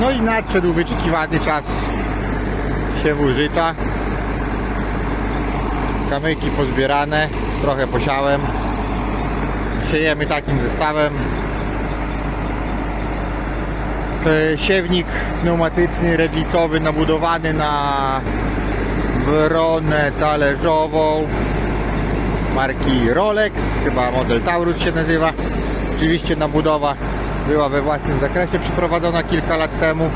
No i nadszedł wyczekiwany czas siewu żyta. Kamyki pozbierane, trochę posiałem. Siejemy takim zestawem. E, Siewnik pneumatyczny, redlicowy, nabudowany na wronę talerzową marki Rolex, chyba model Taurus się nazywa. Oczywiście nabudowa była we własnym zakresie przeprowadzona kilka lat temu.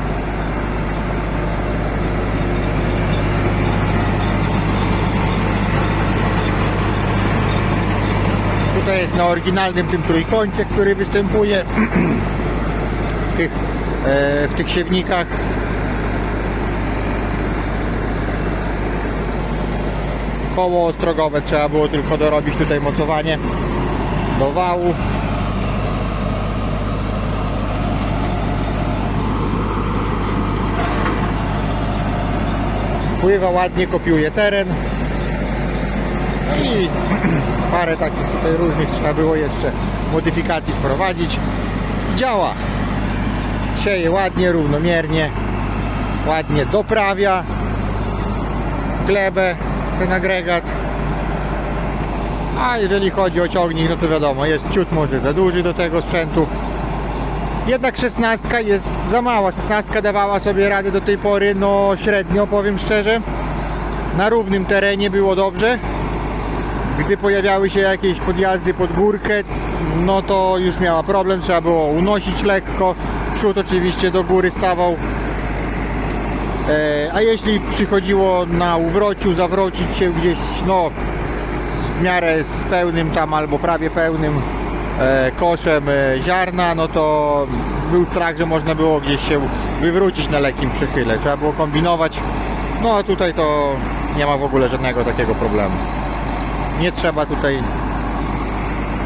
Tutaj jest na oryginalnym tym trójkącie, który występuje w tych, e, w tych siewnikach. Koło ostrogowe trzeba było tylko dorobić tutaj mocowanie do wału. Pływa ładnie, kopiuje teren. No i parę takich tutaj różnych trzeba było jeszcze modyfikacji wprowadzić. Działa. Sieje ładnie, równomiernie. Ładnie doprawia glebę, ten agregat. A jeżeli chodzi o ciągnik, no to wiadomo, jest ciut może za duży do tego sprzętu. Jednak 16 jest za mała. 16 dawała sobie radę do tej pory, no średnio powiem szczerze. Na równym terenie było dobrze. Gdy pojawiały się jakieś podjazdy pod górkę, no to już miała problem, trzeba było unosić lekko. Przód oczywiście do góry stawał. E, A jeśli przychodziło na uwrociu zawrócić się gdzieś, no w miarę z pełnym tam albo prawie pełnym koszem e, ziarna, no to był strach, że można było gdzieś się wywrócić na lekkim przychyle. Trzeba było kombinować. No a tutaj to nie ma w ogóle żadnego takiego problemu. Nie trzeba tutaj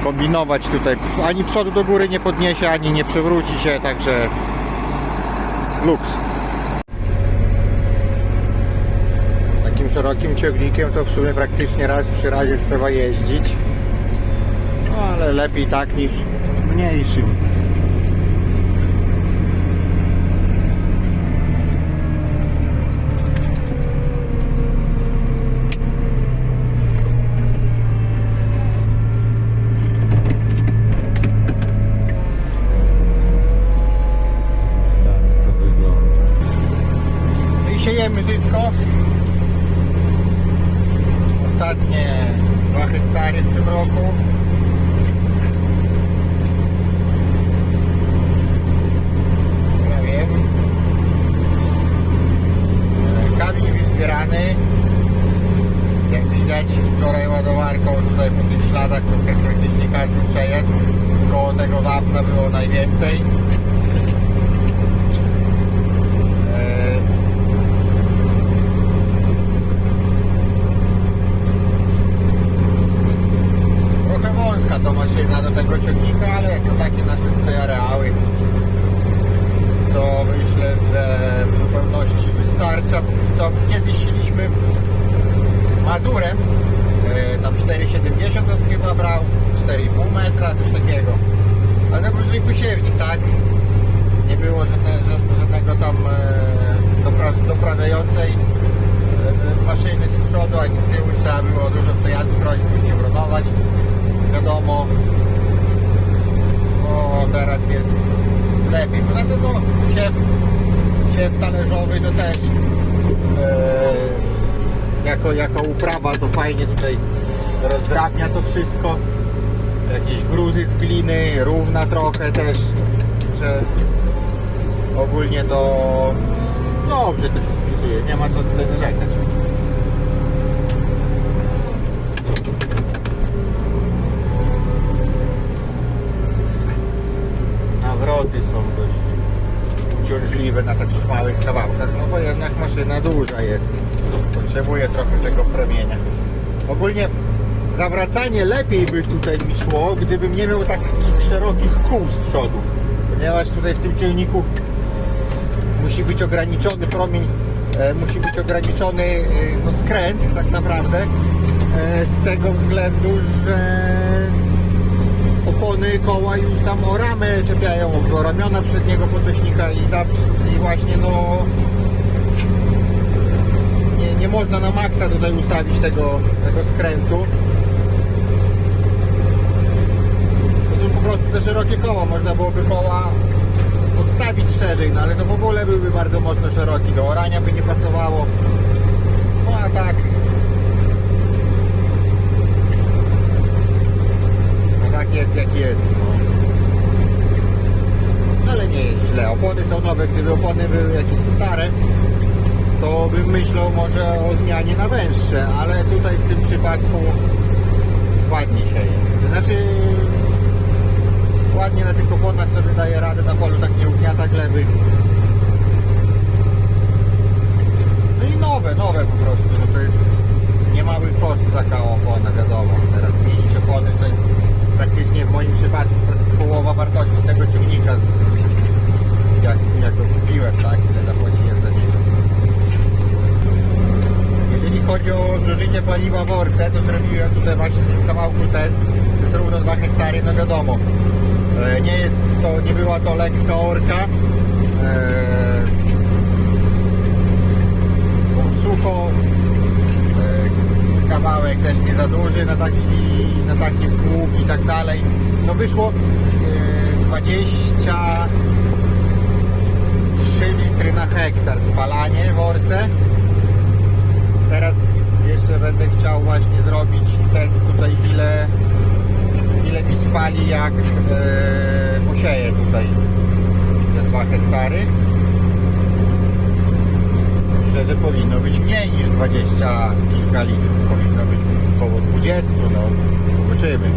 kombinować tutaj. Ani przodu do góry nie podniesie, ani nie przewróci się, także luks. Takim szerokim ciągnikiem to w sumie praktycznie raz przy razie trzeba jeździć. Lepiej tak niż mniejszym. Tak to wygląda. I siejemy żytko. Ostatnie 2 hektary w tym roku. Ja wiem. E, Kamień wyzbierany. Jak widać wczoraj ładowarką tutaj po tych śladach to praktycznie każdy przejazd. Koło tego wapna było najwięcej. E, Trochę wąska to maszyna do tego ciągnika, ale jak to takie nasze tutaj areały, to myślę, że w zupełności wystarcza. Co kiedyś sieliśmy Mazurem, e, tam 4,70 on chyba brał, 4,5 metra, coś takiego. Ale to był zwykły siewnik, tak? Nie było żadne, żadne- żadnego tam e, dopra, doprawiającej e, maszyny z przodu ani z tyłu. Trzeba było dużo przejazdów robić, później bronować. Wiadomo, no teraz jest lepiej. Poza tym no, siew, siew talerzowy to też e, jako, jako uprawa to fajnie tutaj rozdrabnia to wszystko. Jakieś gruzy z gliny, równa trochę też, że ogólnie to dobrze to się spisuje, nie ma co tutaj narzekać. Nawroty są dość uciążliwe na takich małych kawałkach, no bo jednak maszyna duża jest. Potrzebuje trochę tego premienia. Ogólnie zawracanie lepiej by tutaj mi szło, gdybym nie miał takich szerokich kół z przodu. Ponieważ tutaj w tym ciągniku musi być ograniczony promień, e, musi być ograniczony e, no, skręt tak naprawdę e, z tego względu, że opony koła już tam o ramę czepiają, o ramiona przedniego podnośnika i zawsze i właśnie no nie, nie można na maksa tutaj ustawić tego, tego skrętu. To są po prostu te szerokie koła, można byłoby koła odstawić szerzej, no ale to w ogóle byłby bardzo mocno szeroki, do orania by nie pasowało. No a tak. No tak jest jak jest. No. Ale nie jest źle. Opony są nowe. Gdyby opony były jakieś stare, to bym myślał może o zmianie na węższe, ale tutaj w tym przypadku ładnie się je. Znaczy ładnie na tych oponach sobie daje radę na polu, tak nie ugniata gleby. No i nowe, nowe po prostu, no to jest niemały koszt taka opona, wiadomo. Teraz zmienić opony to jest praktycznie w moim przypadku połowa wartości tego ciągnika, jak, jak go kupiłem, tak, ile zapłaciłem za niego. Jeżeli chodzi o zużycie paliwa w orce, to zrobiłem tutaj właśnie w tym kawałku test. To jest równo 2 hektary, no wiadomo. E, Nie jest to, nie była to lekka orka. E, Sucho. e, Kawałek też nie za duży na taki, na taki pług i tak dalej. No wyszło e, 23 litry na hektar spalanie w orce. Teraz jeszcze będę chciał właśnie zrobić test tutaj ile mi spali jak e, posieję tutaj te 2 hektary. Myślę, że powinno być mniej niż 20 kilka litrów. Powinno być około 20, no zobaczymy.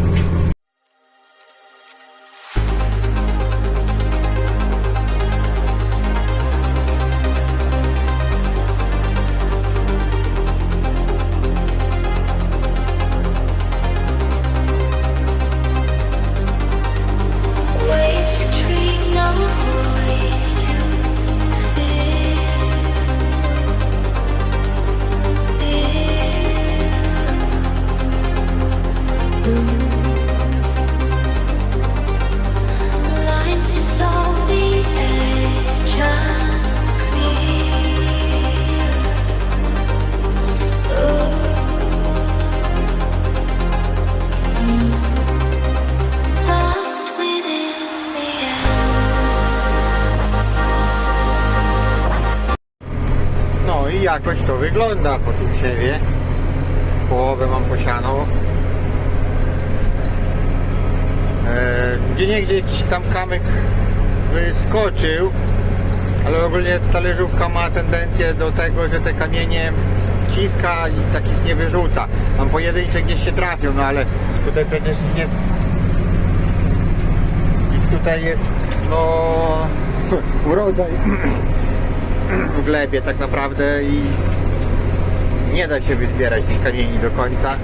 Jakoś to wygląda po tym siewie. Połowę mam posianą. E, gdzie niegdzie jakiś tam kamyk wyskoczył, ale ogólnie talerzówka ma tendencję do tego, że te kamienie ciska i takich nie wyrzuca. Tam pojedyncze gdzieś się trafią, no ale tutaj przecież ich jest ich tutaj jest no urodzaj glebie tak naprawdę i nie da się wyzbierać tych kamieni do końca.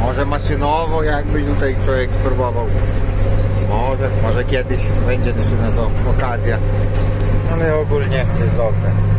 Może maszynowo jakby tutaj człowiek spróbował. Może, może kiedyś będzie jeszcze na to okazja. Ale ogólnie jest dobrze.